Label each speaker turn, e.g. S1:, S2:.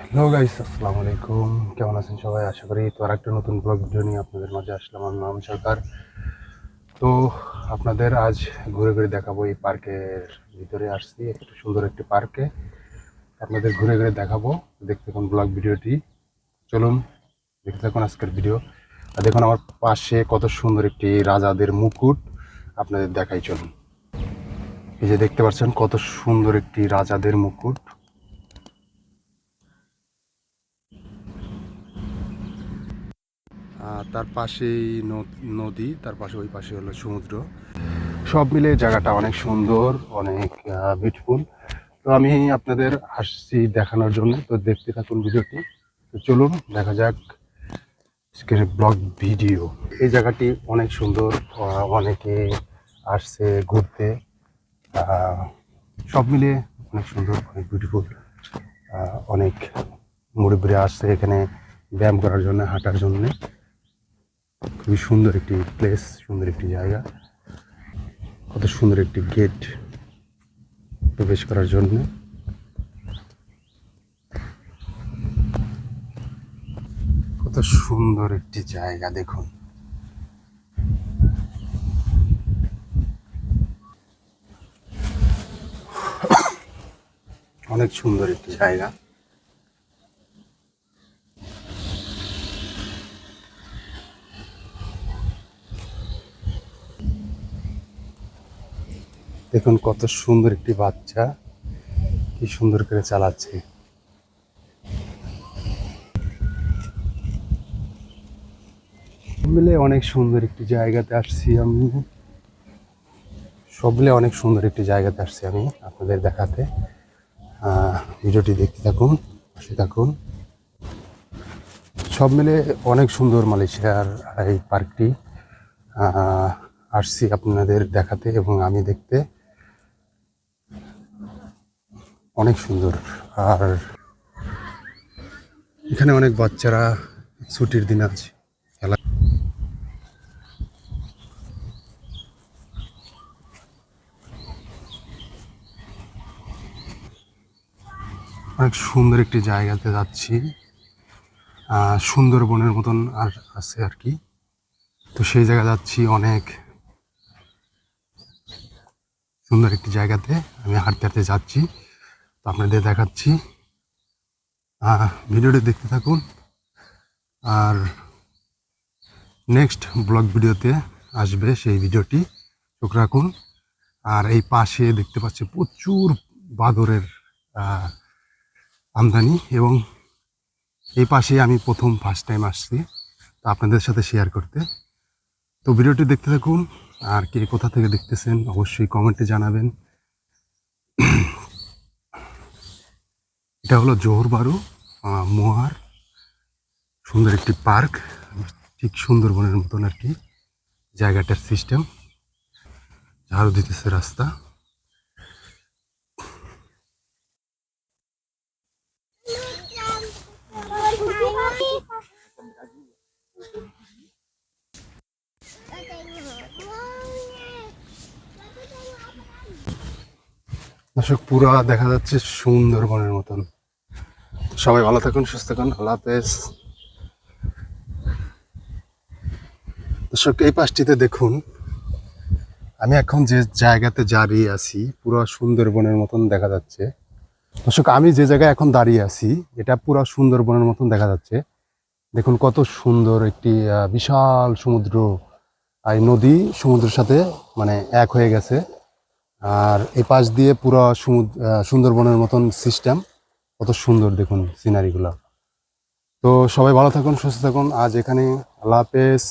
S1: Hello guys আসসালামু আলাইকুম। কেমন আছেন সবাই? আশা করি তো আর একটা নতুন ব্লগ ভিডিও নিয়ে আপনাদের মাঝে আসলাম আমি মামুন সরকার। তো আপনাদের আজ ঘুরে ঘুরে দেখাবো এই পার্কের ভিতরে আসছি, একটু সুন্দর একটি পার্কে। আপনাদের ঘুরে ঘুরে দেখাবো, দেখতে থাকুন ব্লগ ভিডিওটি। চলুন, দেখতে থাকুন আজকের ভিডিও। আর দেখুন আমার পাশে কত সুন্দর একটি রাজাদের মুকুট। আপনাদের দেখাই চলুন। এই যে দেখতে পাচ্ছেন কত সুন্দর একটি রাজাদের মুকুট আর তার পাশেই নদী তার পাশে ওই পাশে হলো সমুদ্র। সব মিলে জায়গাটা অনেক সুন্দর, অনেক বিউটিফুল তো আমি আপনাদের আসছি দেখানোর জন্য, তো দেখতে থাকুন ভিডিওটি। তো চলুন, দেখা যাক আজকের ব্লগ ভিডিও। এই জায়গাটি অনেক সুন্দর অনেকে আসছে ঘুরতে। সব মিলিয়ে অনেক সুন্দর, অনেক বিউটিফুল অনেক মুড়ি আসছে এখানে ব্যায়াম করার জন্য, হাঁটার জন্য। খুবই সুন্দর একটি প্লেস সুন্দর একটি জায়গা। কত সুন্দর একটি গেট প্রবেশ করার জন্য। কত সুন্দর একটি জায়গা, দেখুন। অনেক সুন্দর একটি জায়গা। দেখুন কত সুন্দর একটি বাচ্চা। কি সুন্দর করে চালাচ্ছে। মিলে অনেক সুন্দর একটি জায়গাতে আসছি আমি। সব মিলে অনেক সুন্দর একটি জায়গাতে আসছি আমি আপনাদের দেখাতে। ভিডিওটি দেখতে থাকুন, পাশে থাকুন। সব মিলে অনেক সুন্দর মালয়েশিয়ার এই পার্কটি আসছি আপনাদের দেখাতে এবং আমি দেখতে। অনেক সুন্দর। আর এখানে অনেক বাচ্চারা ছুটির দিন আছে। খেলা অনেক সুন্দর একটি জায়গাতে যাচ্ছি। সুন্দরবনের মতন আর আছে আর কি। তো সেই জায়গা যাচ্ছি অনেক সুন্দর একটি জায়গাতে। আমি হাঁটতে হাঁটতে যাচ্ছি। আপনাদের দেখাচ্ছি। ভিডিওটি দেখতে থাকুন। আর নেক্সট ব্লগ ভিডিওতে আসবে সেই ভিডিওটি। চোখ রাখুন। আর এই পাশে দেখতে পাচ্ছি প্রচুর বাদরের আমদানি এবং এই পাশে আমি প্রথম ফার্স্ট টাইম আসছি তো আপনাদের সাথে শেয়ার করতে। তো ভিডিওটি দেখতে থাকুন। আর কে কোথা থেকে দেখতেছেন অবশ্যই কমেন্টে জানাবেন। এটা হলো জোহর বারু মোয়ার। সুন্দর একটি পার্ক, ঠিক সুন্দরবনের মতন আর কি, জায়গাটার সিস্টেম। ঝাড়ু দিতেছে রাস্তা। দর্শক, পুরা দেখা যাচ্ছে সুন্দরবনের মতন। সবাই ভালো থাকুন, সুস্থ থাকুন, আল্লাহ হাফেজ। দর্শক, এই পাশটিতে দেখুন, আমি এখন যে জায়গাতে দাঁড়িয়ে আছি, পুরো সুন্দরবনের মতন দেখা যাচ্ছে। দর্শক, আমি যে জায়গায় এখন দাঁড়িয়ে আছি, এটা পুরো সুন্দরবনের মতন দেখা যাচ্ছে। দেখুন কত সুন্দর একটি বিশাল সমুদ্র আর নদী সমুদ্রের সাথে মানে এক হয়ে গেছে। আর এই পাশ দিয়ে পুরো সমুদ্র সুন্দরবনের মতন সিস্টেম কত সুন্দর দেখুন সিনারিগুলো তো সবাই ভালো থাকুন সুস্থ থাকুন। আজ এখানে আল্লাহ হাফেজ।